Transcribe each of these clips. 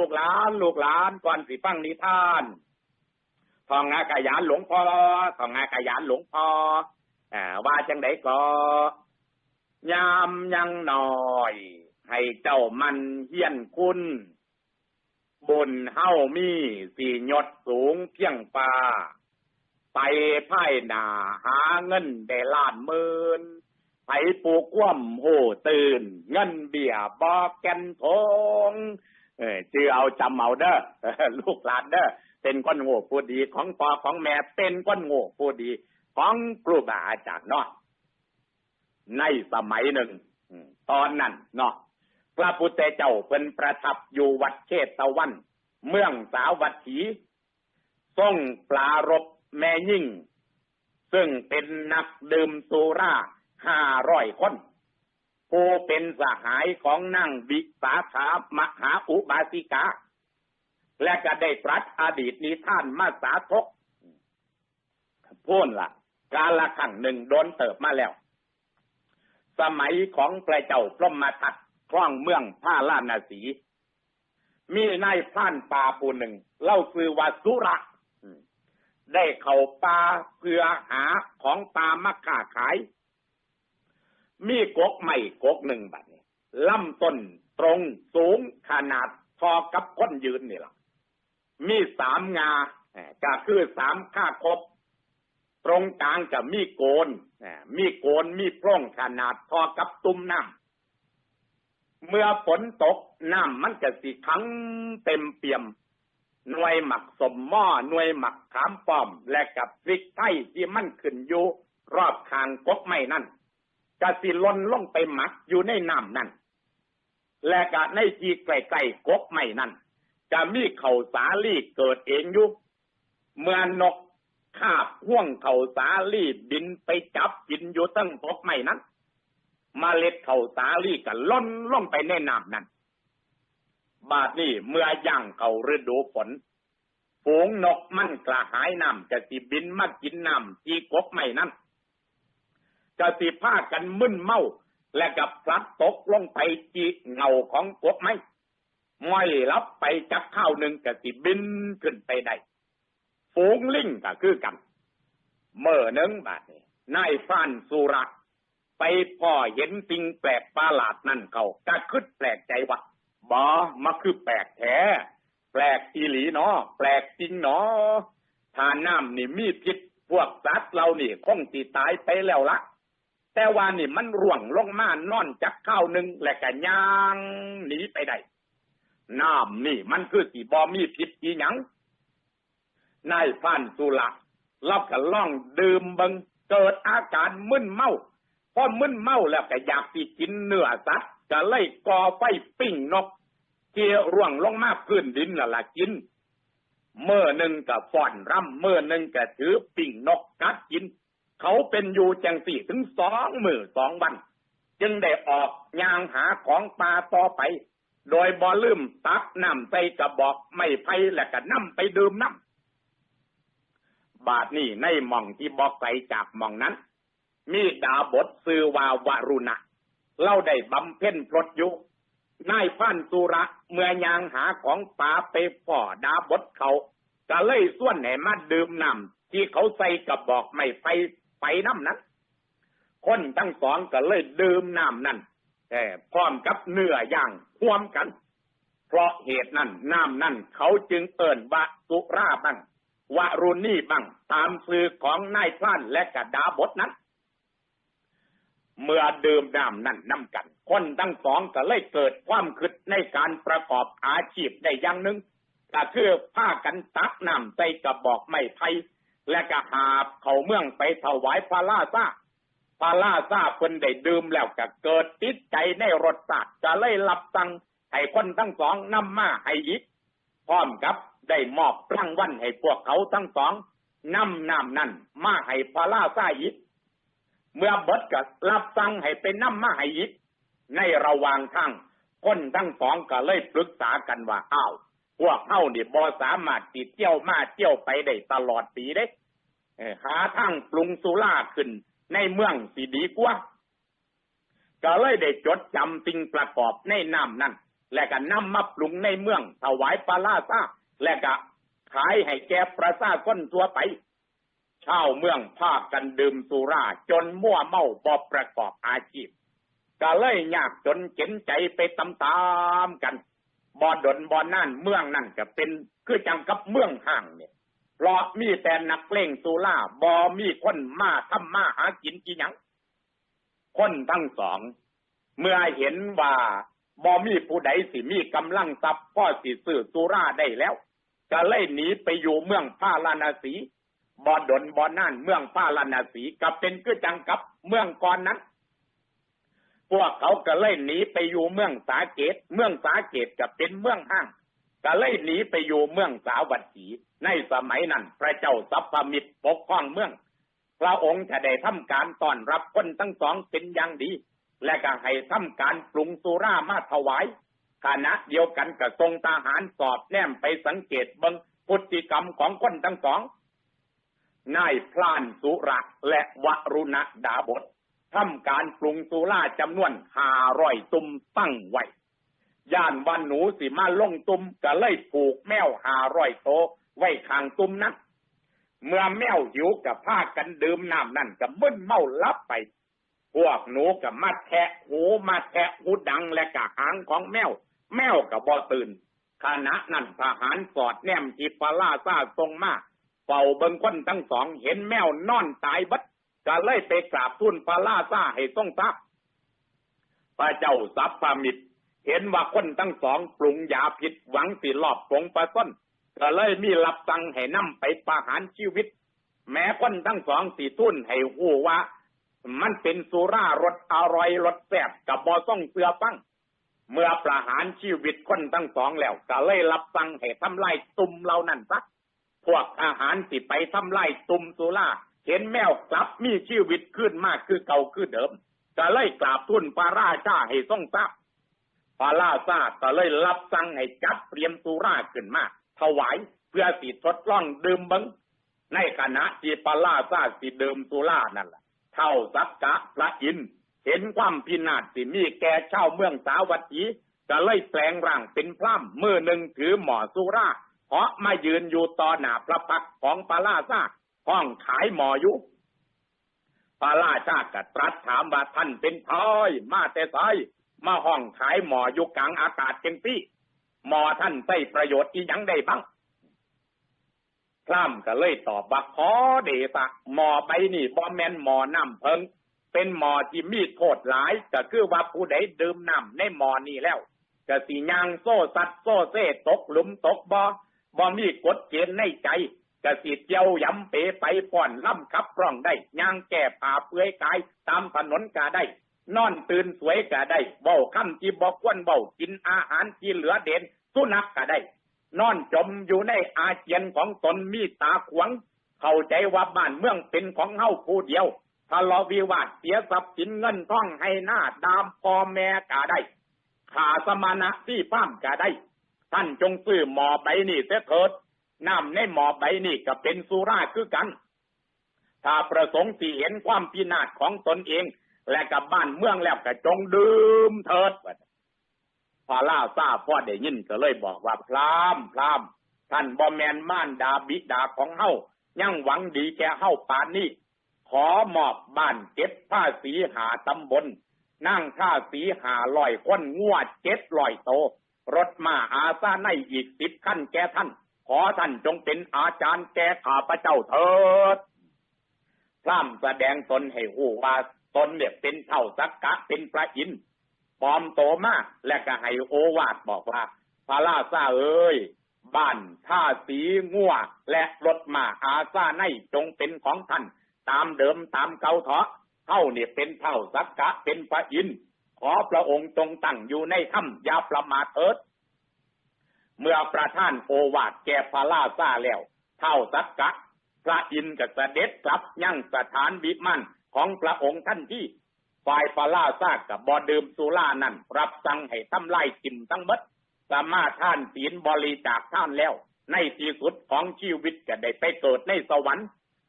ลูกหลานลูกหลานก่อนสิฟังนิทานทองงากายานหลวงพ่อทองงากายานหลวงพ่ออ่าว่าจังไดก็ยามยังหน่อย ให้เจ้ามันเฮียนคุณ บนเฮ้ามีสียศสูงเพียงฟ้า ไปไพ่หนาหาเงินได้ล้านหมื่นไปปลูกคว่ำโหตื่น เงินเบียบอกแกนทง เออชื่อเอาจำเอาเด้อลูกหลานเด้อเป็นคนโง่ผู้ดีของพ่อของแม่เป็นคนโง่ผู้ดี ของครูบาอาจารย์เนาะในสมัยหนึ่งตอนนั้นเนาะพระพุทธเจ้าเป็นประทับอยู่วัดเชตวัน เมืองสาวัตถีทรงปลารบแม่ยิ่ง ซึ่งเป็นนักดื่มสุราห้าร้อยคน ผู้เป็นสหายของนางวิสาขามหาอุบาสิกา และก็ได้ตรัสอดีตนิท่านมาสาทกพูนละ่ะ กาละขังหนึ่งโดนเติบมาแล้ว สมัยของพระเจ้าพรหมทัตคล้องเมืองผ้าลานาสี มีนายพรานป่าผู้หนึ่ง เล่าคือว่าสุระได้เข้าป่าเพื่อหาของป่ามาค้าขาย มีกกใหม่กกหนึ่งบัดนี้ลำต้นตรงสูงขนาดพอกับคนยืนนี่ล่ะ มีสามงาก็คือสามข้าคบ ตรงกลางกับมีโกนมีโกนมีพร่องขนาดพอกับตุ้มน้ำเมื่อฝนตกน้ำมันจะสิทั้งเต็มเปี่ยม หน่วยหมักสมหม้อหน่วยหมักขามป้อม และกับพริกไทยที่มันขึ้นอยู่รอบคางกกไม้นั่น กะสิลนล่องไปหมักอยู่ในน้ำนั่น และกะในที่ใกลๆกกไม้นั่นจะมีเข่าสาลี่เกิดเองอยู่เมื่อนกคาบห่วงเข่าสาลี่บินไปจับกินอยู่ตั้งกกไม้นั้นมเมล็ดเข่าสาลี่ก็ล่นล่องไปในน้ำนั่นบาดนี้เมื่อย่างเข้าฤดูฝนฝูงนกมันกระหายน้ำจะสิบินมากินน้ำที่กกไม่นั้น จะสิพากันมึนเมา และกับพลัดตกลงไปจีเงาของกกไม้ไม่รับไปจักข้าวหนึ่งจะสิบินขึ้นไปได้ฝูงลิงก็คือกัน เมื่อนึงบาดนี้นายฟานสุระไปพ่อเห็นสิ่งแปลกประหลาดนั่นเขาก็คิดแปลกใจว่าบอมาคือแปลกแท้ แปลกอีหลีเนาะแปลกจริงเนาะทานน้ำนี่มีพิษพวกสัตว์เรานี่คงสิตายไปแล้วละ แต่ว่านี่มันร่วงลงมานอนจากข้าวหนึ่งและก็ย่างหนีไปได้น้ำนี่มันคือสีบอมีพิษอีหยังนายพันสุระเราก็ล่องดื่มบิงเกิดอาการมึนเมาพอมึนเมาแล้วก็อยากสิกินเนื้อสัตว์ก็เลยก่อไฟปิ้งนกเกี่ยร่วงลงมาพื้นดินละละกิน เมื่อหนึ่งก็ฟ่อนร่ำเมื่อหนึ่งก็ถือปิ้งนกกัดกิน เขาเป็นอยู่จังสี่ถึงสองมือสองวัน จึงได้ออกยางหาของปลาต่อไป โดยบ่ลืมตักน้ำใส่กระบอกไม่ไผ่และก็น้ำไปดื่มน้ำบาดนี้ในหม่องที่บอกใส่จากหม่องนั้น มีดาบทซื้อวาวารุณะเล่าได้บำเพ็ญพรตอยู่นายพันสุระเมื่อยางหาของป่าไปฝ่อดาบทเขาก็เลยส่วนไหนมาดื่มน้ำที่เขาใส่กระบอกไม่ไฟ ไปน้ำนั้น คนทั้งสองก็เลยดื่มน้ำนั้นแต่พร้อมกับเนื้อย่างร่วมกัน เพราะเหตุนั้นน้ำนั้นเขาจึงเอิ่นว่าสุราบ้างวารุณีบ้างตามสื่อของนายพรานและกระดาบทนั้น เมื่อดื่มน้ำนั่นน้ำกัน คนทั้งสองก็เลยเกิดความคิดในการประกอบอาชีพได้อย่างหนึ่งก็คือผ้ากันตักน้ำใส่กระบอกไม้ไผ่ และก็หาบเขาเมืองไปถวายพระลาซาพระลาซาเพิ่นได้ดื่มแล้วก็เกิดติดใจในรสชาติก็เลยรับสั่งให้คนทั้งสองนำมาให้อีกพร้อมกับได้มอบรางวัลให้พวกเขาทั้งสองนำน้ำนั่นมาให้พระลาซาอีกเมื่อเบิดก็รับสั่งให้เป็นน้ำมาให้อีกในระหว่างทางคนทั้งสองก็เลยปรึกษากันว่าอ้าว พวกเฮาเนี่ยบ่สามารถติดเที่ยวมาเที่ยวไปได้ตลอดปีเด้หาทางปรุงสุราขึ้นในเมืองสิดีกว่า ก็เลยได้จดจำสิ่งประกอบในน้ำนั่นและก็นำมาปรุงในเมืองถวายปลาลาซาและก็ขายให้แก่ประชาชนทั่วไปชาวเมืองพากันดื่มสุราจนมั่วเมาบอประกอบอาชีพ ก็เลยยากจนเข็นใจไปตามๆกัน บ่ดนบ่นั่นเมืองนั่นก็เป็นคือจังกับเมืองห่างเนี่ยราะมีแต่นักเล่งสุราบ่มีคนมาทำมาหากินกี่หยังคนทั้งสอง เมื่อเห็นว่าบ่มีผู้ใดสิมีกำลังทรัพย์พ่อสิซื้อสุราได้แล้วก็เลยหนีไปอยู่เมืองพาราณสีบ่ดนบ่นั่นเมืองพาราณสีก็เป็นคือจังกับเมืองก่อนนั้น พวกเขาก็เลยหนีไปอยู่เมืองสาเกต เมืองสาเกตก็เป็นเมืองห้างก็เลยหนีไปอยู่เมืองสาวัตถี ในสมัยนั้น พระเจ้าสัพพมิตรปกครองเมือง พระองค์จะได้ทำการต้อนรับคนทั้งสองเป็นอย่างดี และก็ให้ทำการปรุงสุรามาถวายขณะเดียวกันกับทรงทหารสอบแนมไปสังเกตเบิงพฤติกรรมของคนทั้งสองนายพลานสุระและวรุณดาบท ทำการปรุงสุราจำนวนห้าร้อยตุ่มตั้งไว้ย่านวันหนูสิมาลงตุ่มก็เลยผูกแมวห้าร้อยโต ไว้ข้างตุ่มนั้นเมื่อแมวหิวกับพากันดื่มน้ำนั่นก็มึนเมาลับไป พวกหนูกับมาแทะหูมาแทะหูดังและกะหางของแมว แมวกับบ่ตื่นขณะนั้นทหารสอดแนมจีปลาซาทรงมาเฝ้าเบิงคนทั้งสองเห็นแมวนอนตายบัด ก็เลยไปกราบทูลปาล่าซาให้ทรงทราบพระเจ้าสัพพมิตร เห็นว่าคนทั้งสองปรุงยาผิดหวังสิลอบปงประส้นก็เลยมีรับสั่งให้นำไปประหารชีวิต แม้คนทั้งสองสีทุ่นให้หูว่า มันเป็นสุรารสอร่อยรสแซ่บกับบอส่องเสือฟังเมื่อประหารชีวิตคนทั้งสองแล้วก็เลยรับสั่งให้ทำลายตุ่มเหล่านั้นซะพวกอาหารสิไปทำลายตุ่มสุรา เห็นแมวกลับมีชีวิตขึ้นมากคือเก่าคือเดิมก็เลยกราบทูลพระราชาให้ทรงทราบพระราชาก็เลยรับสั่งให้จัดเตรียมสุราขึ้นมาถวายเพื่อสิทดลองดื่มเบิงในขณะที่พระราชาสิดื่มสุรานั่นแหละเท่าสักกะพระอินเห็นความพินาศสิมีแก่เช่าเมืองสาวัตถีก็เลยแปลงร่างเป็นพร่ำมือหนึ่งถือหมอสุราเพราะมายืนอยู่ต่อหน้าพระพักของปาราซา ห้องขายหมออยู่ปาราชากตรัสถามว่าท่านเป็นท้อยมาแต่ไสมาห้องขายหมออยู่กลางอากาศเจงพี่หมอท่านใช้ประโยชน์อีหยังได้บ้างพร่ำก็เลยตอบว่าขอเดชะหมอใบนี่บ่แมนหมอน้ำเพิง เป็นหมอที่มีโทษหลายก็คือว่าผู้ใดดื่มน้ำในหมอนี่แล้วก็สิยางโซ่สัตว์โซ่เซ่ตกหลุมตกบ่บ่มีกฎเกณฑ์ในใจ ก็สิเจียวยำเปไปป่อนล่ำขับร่องได้ย่างแก่ผ่าเปื่อยกาย ตามถนนกาได้ นอนตื่นสวยกาได้เบาคำที่บอกวนเบากินอาหารที่เหลือเด่นสุนัขกาได้ นอนจมอยู่ในอาเจียนของตนมีตาขวางเข้าใจว่าบ้านเมืองเป็นของเฮาผู้เดียวทะเลาะวิวาทเสียทรัพย์สินเงินทองให้หน้าดามพ่อแม่กาได้ขาสมานะที่ป้ามกาได้ ท่านจงซื้อหมอใบนี่เสียเถิด น้ำในหมอใบนี่ก็เป็นสุราคือกัน ถ้าประสงค์ที่เห็นความพินาศของตนเอง และกับบ้านเมืองแล้วก็จงดื่มเถิดพอล่าซาบพ่อได้ยินก็เลยบอกว่าพรามพรามท่านบอมแมนม่านดาบิดาของเฮายังหวังดีแก่เฮาปานนี้ ขอมอบบ้านเก็บผ้าสีหาตำบล นั่งท่าสีหาลอยคนงวดเจ็ดลอยโต รถมาอาซาในอีกสิบขั้นแก่ท่าน ขอท่านจงเป็นอาจารย์แก่ข้าพระเจ้าเถิดพร่ำแสดงตนให้หูว่าตนเนี่ยเป็นเท่าสักกะเป็นพระอินทร์ปลอมโตมาก และก็ให้โอวาทบอกว่าพระราชาเอ้ยบ้านท่าสีงัวและรถมาอาซาในจงเป็นของท่าน ตามเดิมตามเก่าเถาะเท่าเนี่ยเป็นเท่าสักกะเป็นพระอินทร์ขอพระองค์จงตั้งอยู่ในถ้ำยาประมาทเถิด เมื่อประท่านโอวาทแก่พระราชาแล้ว เท่าสักกะ พระอินทร์กับเสด็จกลับยังสถานบิมันของพระองค์ท่านที่ฝ่ายพระราชากับบอดื่มสุรานั้นรับสั่งให้ทำลายกิมทั้งหมดสามารถท่านศีลบริจาคท่านแล้ว ในที่สุดของชีวิตก็ได้ไปเกิดในสวรรค์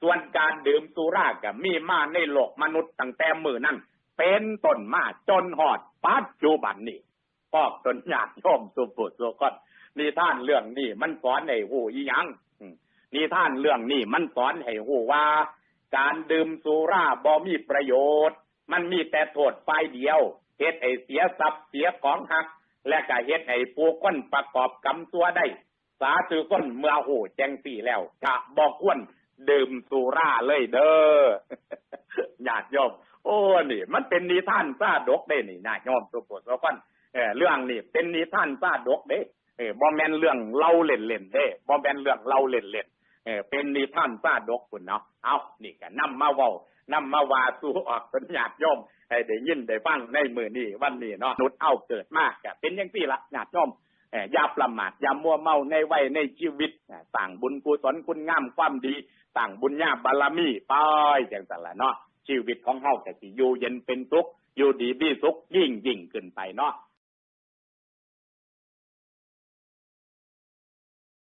ส่วนการดื่มสุราก็มีมาในโลกมนุษย์ตั้งแต่มือนั้นเป็นต้นมาจนหอดปัจจุบันนี้พอกตนญาติโยมสุปุสุคน นิทานเรื่องนี้มันสอนให้หูอีหยังนิทานเรื่องนี้มันสอนให้หูว่า การดื่มสุราบ่มีประโยชน์ มันมีแต่โทษฝ่ายเดียวเฮ็ดให้เสียทรัพย์เสียของหัก และก็เฮ็ดให้ผู้คนประกอบกรรมตัวได้ สาธุคนเมื่อหูแจงปีแล้วกะบอกควรดื่มสุราเลยเด้อญาติโยมโอ้นี่ มันเป็นนิทานซาดกเด้นี่ญาติโยมสุโขสุคนเออเรื่องนี้เป็นนิทานซาดกเด้ เออบ่แม่นเรื่องเล่าเล่นเล่นๆเด้บ่แม่นเรื่องเล่าเล่นเล่นๆเออเป็นนิทานซาดกคุณเนาะเอานี่ก็นำมาเว้านำมาว่าสู่ออกสัญญาติโยมให้ได้ยินได้ฟังในมือนี้วันนี้เนาะนุดเอาเกิดมากก็เป็นจังซี่ละญาติโยมเอ่อย่าประมาทอย่ามัวเมาในวัยในชีวิตต่างบุญกุศลคุณงามความดีต่างบุญญาบารมีไปจังสันละเนาะชีวิตของเฮาแต่สิอยู่เย็นเป็นสุขอยู่ดีมีสุขยิ่งยิ่งขึ้นไปเนาะ